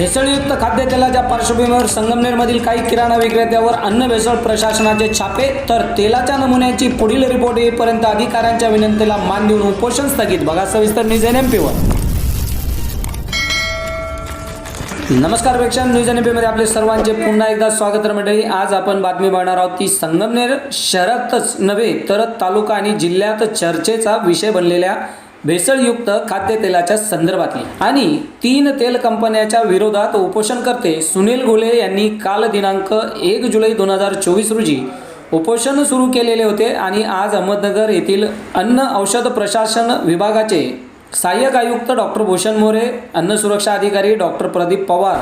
भेसळयुक्त खाद्यतेलाच्या पार्श्वभूमीवर संगमनेरमधील काही किराणा विक्रेत्यावर अन्न भेसळ प्रशासनाचे छापे तर तेलाच्या नमुन्याची पुढील रिपोर्ट येईपर्यंत अधिकाऱ्यांच्या विनंतीला मान देऊन उपोषण स्थगित. बघा सविस्तर न्यूज एन एम पीवर नमस्कार वेक्षण न्यूज एनमध्ये आपले सर्वांचे पुन्हा एकदा स्वागत मंडळी. आज आपण बातमी बघणार आहोत ती संगमनेर शहरातच नव्हे तर तालुका आणि जिल्ह्यात चर्चेचा विषय बनलेल्या भेसळयुक्त खाद्यतेलाच्या संदर्भातली. आणि तीन तेल कंपन्याच्या विरोधात उपोषणकर्ते सुनील घुले यांनी काल दिनांक एक जुलै दोन हजार चोवीस रोजी उपोषण सुरू केलेले होते आणि आज अहमदनगर येथील अन्न औषध प्रशासन विभागाचे सहाय्यक आयुक्त डॉक्टर भूषण मोरे अन्न सुरक्षा अधिकारी डॉक्टर प्रदीप पवार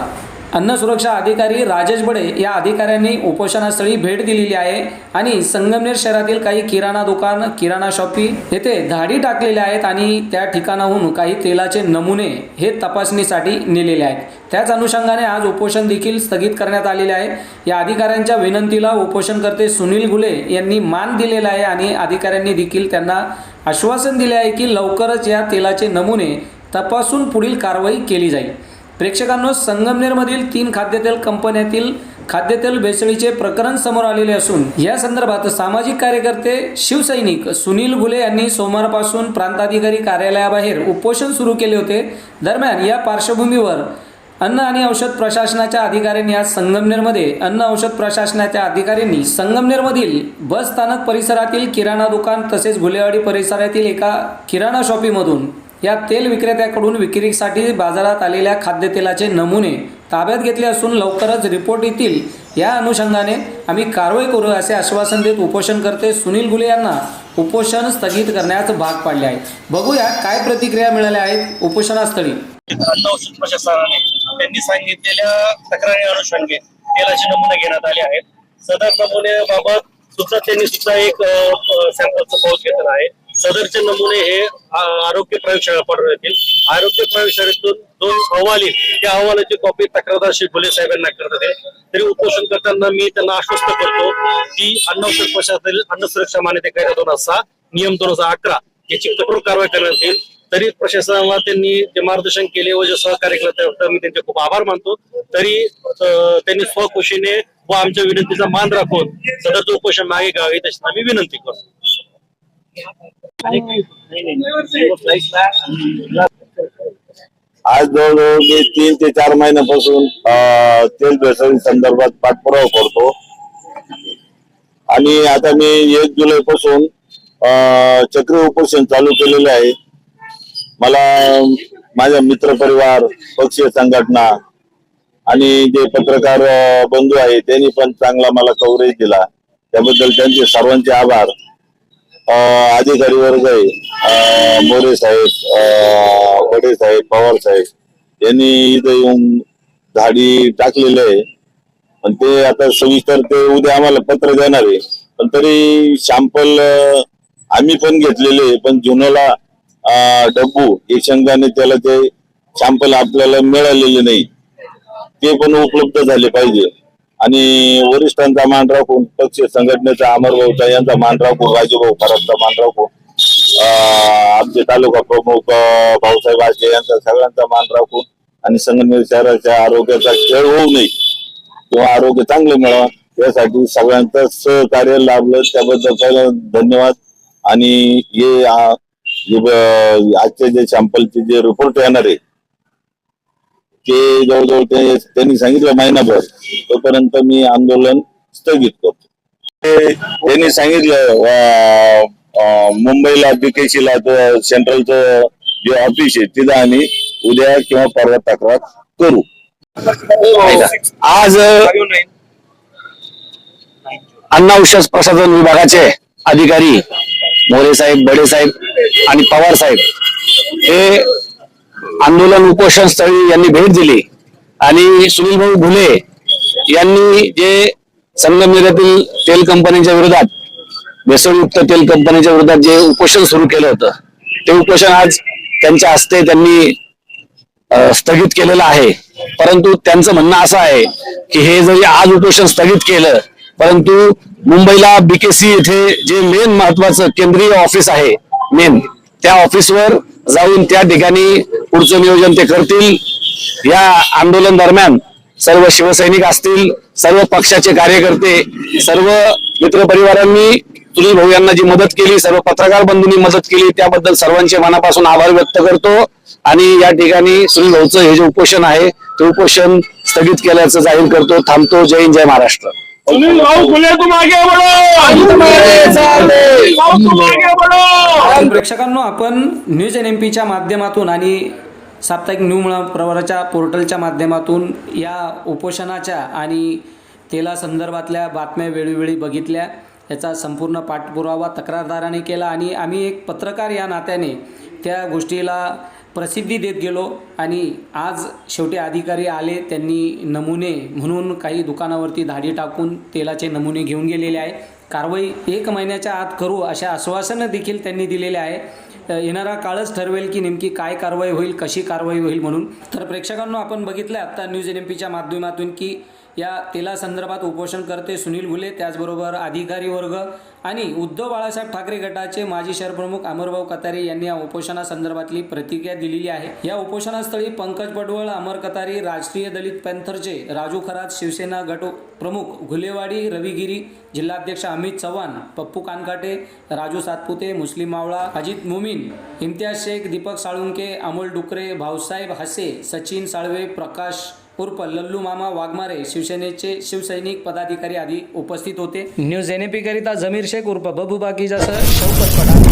अन्न सुरक्षा अधिकारी राजेश बडे या अधिकाऱ्यांनी उपोषणास्थळी भेट दिलेली आहे आणि संगमनेर शहरातील काही किराणा दुकान किराणा शॉपी येथे धाडी टाकलेल्या आहेत आणि त्या ठिकाणाहून काही तेलाचे नमुने हे तपासणीसाठी नेलेले आहेत. त्याच अनुषंगाने आज उपोषण देखील स्थगित करण्यात आलेले आहे. या अधिकाऱ्यांच्या विनंतीला उपोषणकर्ते सुनील गुले यांनी मान दिलेला आहे आणि अधिकाऱ्यांनी देखील त्यांना आश्वासन दिले आहे की लवकरच या तेलाचे नमुने तपासून पुढील कारवाई केली जाईल. प्रेक्षकांनो संगमनेरमधील तीन खाद्यतेल कंपन्यातील खाद्यतेल भेसळीचे प्रकरण समोर आलेले असून या संदर्भात सामाजिक कार्यकर्ते शिवसैनिक सुनील गुले यांनी सोमवारपासून प्रांताधिकारी कार्यालयाबाहेर उपोषण सुरू केले होते. दरम्यान या पार्श्वभूमीवर अन्न आणि औषध प्रशासनाच्या अधिकाऱ्यांनी आज संगमनेरमध्ये अन्न औषध प्रशासनाच्या अधिकाऱ्यांनी संगमनेरमधील बस स्थानक परिसरातील किराणा दुकान तसेच गुलेवाडी परिसरातील एका किराणा शॉपीमधून या तेल विक्रेत्याकडून विक्रीसाठी बाजारात आलेल्या खाद्यतेलाचे नमुने ताब्यात घेतले असून लवकरच रिपोर्ट येतील. या अनुषंगाने आम्ही कारवाई करू असे आश्वासन देत उपोषणकर्ते सुनील गुले यांना उपोषण स्थगित करण्यास भाग पाडले आहे बघूया काय प्रतिक्रिया मिळाल्या आहेत उपोषणास्थळी. अन्न औषध प्रशासनाने त्यांनी सांगितलेल्या तक्रारी अनुषंगे तेलाचे नमुने घेण्यात आले आहेत. सदर नमुन्याबाबत सुद्धा त्यांनी सुद्धा एक सॅम्पलचा पाऊस घेतला आहे. सदरचे नमुने हे आरोग्य प्रयोगशाळा पाठवण्यात येतील आरोग्य प्रयोगशाळेतून दोन अहवाल येईल त्या अहवालाची कॉपी तक्रारदार श्री फुले साहेबांना करत येईल तरी उपोषण करताना मी त्यांना आश्वस्त करतो की अन्न औषध प्रशासनातील अन्न सुरक्षा मान्यते कायदा दोन हजार सहा नियम दोन हजार अकरा याची कठोर कारवाई करण्यात येईल तरी प्रशासनाला त्यांनी जे मार्गदर्शन केले व जे सहकार्य केलं त्याबद्दल मी त्यांचे खूप आभार मानतो. तरी त्यांनी स्वखुशीने व आमच्या विनंतीचा मान राखून सदरचं उपोषण मागे घ्यावे तशी आम्ही विनंती करतो. आज जवळजवळ मी तीन ते चार महिन्यापासून तेल भेसळी संदर्भात पाठपुरावा करतो. आणि आता मी एक जुलै पासून चक्री उपोषण चालू केलेले आहे. मला माझ्या मित्र परिवार पक्षीय संघटना आणि जे पत्रकार बंधू आहे त्यांनी पण चांगला मला कव्हरेज दिला. त्याबद्दल त्यांचे सर्वांचे आभार. अधिकारी वर्ग आहे. मोरे साहेब बडे साहेब पवार साहेब यांनी इथं येऊन झाडी टाकलेलं आहे. पण ते आता सविस्तर ते उद्या आम्हाला पत्र देणार आहे. पण तरी शॅम्पल आम्ही पण घेतलेले आहे. पण जुनोला डब्बू हे शंकाने त्याला ते शॅम्पल आपल्याला मिळालेले नाही. ते पण उपलब्ध झाले पाहिजे. आणि वरिष्ठांचा मान राखून पक्ष संघटनेचा अमर भाऊचा यांचा मान राखून राजूभाऊ खराबचा मान राखून आमचे तालुका प्रमुख भाऊसाहेब आजे यांचा सगळ्यांचा मान राखून आणि संगमनेर शहराच्या आरोग्याचा खेळ होऊ नये किंवा आरोग्य चांगले मिळावं यासाठी सगळ्यांचं सहकार्य लाभलं. त्याबद्दल पहिलं धन्यवाद. आणि हे आजचे जे सॅम्पलचे जे रिपोर्ट येणार आहे ते जवळजवळ ते त्यांनी सांगितलं महिनाभर. तोपर्यंत मी आंदोलन स्थगित करतो. त्यांनी सांगितलं मुंबईला बीकेसीला सेंट्रलचं जे ऑफिस आहे तिथं आम्ही उद्या किंवा परवा तक्रार करू. आज अन्न औषध प्रशासन विभागाचे अधिकारी मोरे साहेब बडे साहेब आणि पवार साहेब हे आंदोलन उपोषण स्थळी यांनी भेट दिली. आणि सुनील भाऊ घुले यांनी जे संगमनेरातील तेल कंपनीच्या विरोधात भेसळयुक्त तेल कंपनीच्या विरोधात जे उपोषण सुरू केलं होतं ते उपोषण आज त्यांच्या हस्ते त्यांनी स्थगित केलेलं आहे. परंतु त्यांचं म्हणणं असं आहे की हे जरी आज उपोषण स्थगित केलं परंतु मुंबईला बीकेसी येथे जे मेन महत्वाचं केंद्रीय ऑफिस आहे मेन त्या ऑफिसवर जाऊन त्या ठिकाणी पुढचं नियोजन ते करतील. या आंदोलन दरम्यान सर्व शिवसैनिक असतील सर्व पक्षाचे कार्यकर्ते सर्व मित्रपरिवारांनी सुनील भाऊ यांना जी मदत केली सर्व पत्रकार बंधूंनी मदत केली त्याबद्दल सर्वांचे मनापासून आभार व्यक्त करतो. आणि या ठिकाणी सुनील भाऊचं हे जे उपोषण आहे ते उपोषण स्थगित केल्याचं जाहीर करतो. थांबतो. जय हिंद जय महाराष्ट्र. सुनील भाऊ प्रेक्षकांनो आपण न्यूज एन एम पीच्या माध्यमातून आणि साप्ताहिक न्यू मुळा प्रवराच्या पोर्टलच्या माध्यमातून या उपोषणाच्या आणि तेला संदर्भातल्या बातम्या वेळोवेळी बघितल्या. याचा संपूर्ण पाठपुरावा तक्रारदाराने केला आणि आम्ही एक पत्रकार या नात्याने त्या गोष्टीला प्रसिद्धी देत गेलो आणि आज शेवटी अधिकारी आले त्यांनी नमुने म्हणून काही दुकानावरती धाडी टाकून तेलाचे नमुने घेऊन गेलेले आहे. कारवाई एक महिन्याच्या आत करू अशा आश्वासनं देखील त्यांनी दिलेले आहे. येणारा काळच ठरवेल की नेमकी काय कारवाई होईल कशी कारवाई होईल म्हणून. तर प्रेक्षकांनो आपण बघितलं आत्ता न्यूज एन एम पीच्या माध्यमातून की या तेला संदर्भात उपोषण करते सुनील घुले त्याचबरोबर अधिकारी वर्ग आणि उद्धव बाळासाहेब ठाकरे गटाचे माजी शहरप्रमुख अमरभाऊ कतारे यांनी या उपोषणासंदर्भातली प्रतिक्रिया दिलेली आहे. या उपोषणास्थळी पंकज पडवळ अमर कतारी राष्ट्रीय दलित पॅन्थरचे राजू खरात शिवसेना गट प्रमुख घुलेवाडी रविगिरी जिल्हाध्यक्ष अमित चव्हाण पप्पू कानकाटे राजू सातपुते मुस्लिम मावळा अजित मुमीन इम्तियाज शेख दीपक साळुंके अमोल डुकरे भाऊसाहेब हसे सचिन साळवे प्रकाश उर्फ लल्लू मामा वाघमारे शिवसेनेचे शिवसैनिक पदाधिकारी आदी उपस्थित होते. न्यूज एन करिता जमीर शेख उर्फ बबू बाकीजासह शौकत पठाण.